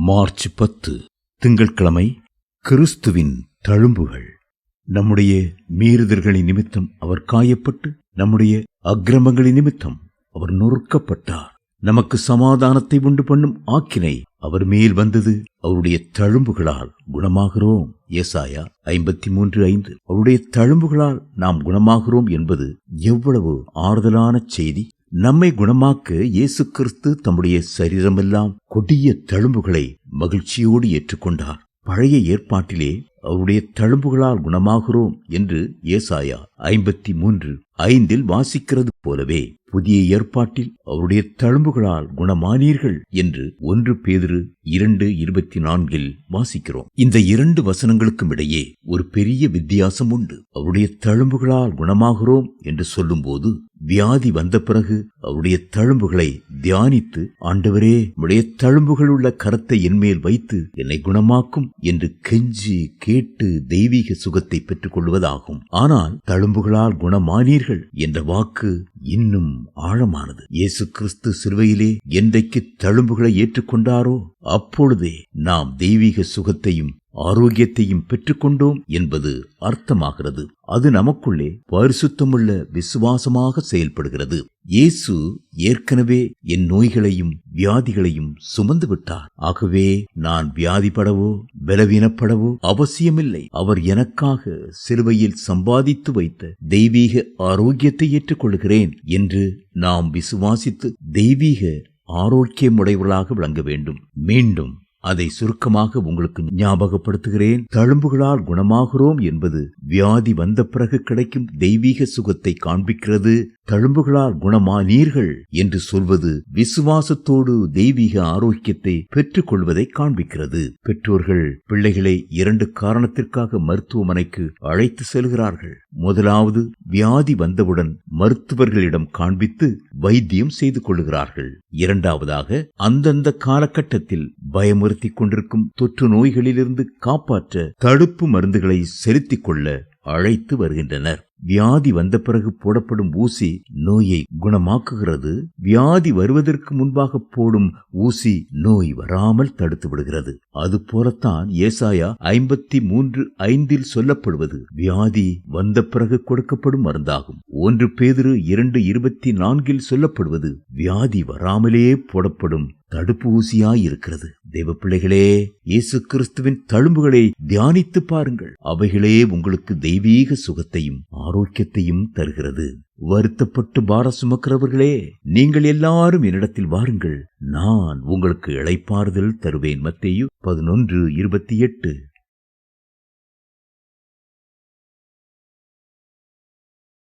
March பத்து திங்கட்கிழமை கிறிஸ்துவின் தழும்புகள். நம்முடைய மீறுதல்களின் நிமித்தம் அவர் காயப்பட்டு நம்முடைய அக்கிரமங்களின் நிமித்தம் அவர் நொறுக்கப்பட்டார். நமக்கு சமாதானத்தை உண்டு பண்ணும் ஆக்கினை அவர் மேல் வந்தது அவருடைய தழும்புகளால் குணமாகிறோம். ஏசாயா ஐம்பத்தி மூன்று ஐந்து. அவருடைய தழும்புகளால் நாம் குணமாகிறோம் என்பது எவ்வளவு ஆறுதலான செய்தி. நம்மை குணமாக்க இயேசு கிறிஸ்து தம்முடைய சரீரமெல்லாம் கொடிய தழும்புகளை மகிழ்ச்சியோடு ஏற்றுக்கொண்டார். பழைய ஏற்பாட்டிலே அவருடைய தழும்புகளால் குணமாகிறோம் என்று ஏசாயா ஐம்பத்தி மூன்று ஐந்தில் வாசிக்கிறது போலவே புதிய ஏற்பாட்டில் அவருடைய தழும்புகளால் குணமானீர்கள் என்று ஒன்று பேதிரு இரண்டு இருபத்தி நான்கில் வாசிக்கிறோம். இந்த இரண்டு வசனங்களுக்கும் இடையே ஒரு பெரிய வித்தியாசம் உண்டு. அவருடைய தழும்புகளால் குணமாகிறோம் என்று சொல்லும்போது வியாதி வந்த பிறகு அவருடைய தழும்புகளை தியானித்து ஆண்டவரே உடைய தழும்புகள் உள்ள கரத்தை என்மேல் வைத்து என்னை குணமாக்கும் என்று கெஞ்சி கேட்டு தெய்வீக சுகத்தை பெற்றுக் கொள்வதாகும் ஆனால் தழும்புகளால் குணமானீர்கள் என்ற வாக்கு இன்னும் ஆழமானது. இயேசு கிறிஸ்து சிறுவையிலே என்றைக்கு தழும்புகளை ஏற்றுக்கொண்டாரோ அப்பொழுதே நாம் தெய்வீக சுகத்தையும் ஆரோக்கியத்தையும் பெற்றுக்கொண்டோம் என்பது அர்த்தமாகிறது. அது நமக்குள்ளே பரிசுத்தமுள்ள விசுவாசமாக செயல்படுகிறது. இயேசு ஏற்கனவே என் நோய்களையும் வியாதிகளையும் சுமந்து விட்டார். ஆகவே நான் வியாதிப்படவோ பலவீனப்படவோ அவசியமில்லை. அவர் எனக்காக சிலுவையில் சம்பாதித்து வைத்த தெய்வீக ஆரோக்கியத்தை ஏற்றுக்கொள்கிறேன் என்று நாம் விசுவாசித்து தெய்வீக ஆரோக்கியமுடையவர்களாக விளங்க வேண்டும். மீண்டும் அதை சுருக்கமாக உங்களுக்கு ஞாபகப்படுத்துகிறேன். தழும்புகளால் குணமாகிறோம் என்பது வியாதி வந்த பிறகு கிடைக்கும் தெய்வீக சுகத்தை காண்பிக்கிறது. தழும்புகளால் குணமானீர்கள் என்று சொல்வது விசுவாசத்தோடு தெய்வீக ஆரோக்கியத்தை பெற்றுக் கொள்வதை காண்பிக்கிறது. பெற்றோர்கள் பிள்ளைகளை இரண்டு காரணத்திற்காக மருத்துவமனைக்கு அழைத்து செல்கிறார்கள். முதலாவது வியாதி வந்தவுடன் மருத்துவர்களிடம் காண்பித்து வைத்தியம் செய்து கொள்கிறார்கள் இரண்டாவதாக அந்தந்த காலகட்டத்தில் பயமுறுத்திக் கொண்டிருக்கும் தொற்று நோய்களிலிருந்து காப்பாற்ற தடுப்பு மருந்துகளை செலுத்திக் கொள்ள அழைத்து வருகின்றனர். வியாதி வந்த பிறகு போடப்படும் ஊசி நோயை குணமாக்குகிறது. வியாதி வருவதற்கு முன்பாக போடும் ஊசி நோய் வராமல் தடுத்து விடுகிறது. அது போலத்தான் ஏசாயா ஐம்பத்தி மூன்று ஐந்தில் சொல்லப்படுவது வியாதி வந்த பிறகு கொடுக்கப்படும் மருந்தாகும். ஒன்று பேதிரு இரண்டு இருபத்தி நான்கில் சொல்லப்படுவது வியாதி வராமலே போடப்படும் தடுப்பு ஊசியாய் இருக்கிறது. தேவ பிள்ளைகளே இயேசு கிறிஸ்துவின் தழும்புகளை தியானித்து பாருங்கள். அவைகளே உங்களுக்கு தெய்வீக சுகத்தையும் ஆரோக்கியத்தையும் தருகிறது. வருத்தப்பட்டு பார சுமக்கிறவர்களே நீங்கள் எல்லாரும் என்னிடத்தில் வாருங்கள். நான் உங்களுக்கு இழைப்பாறுதல் தருவேன். மத்தேயு பதினொன்று இருபத்தி எட்டு.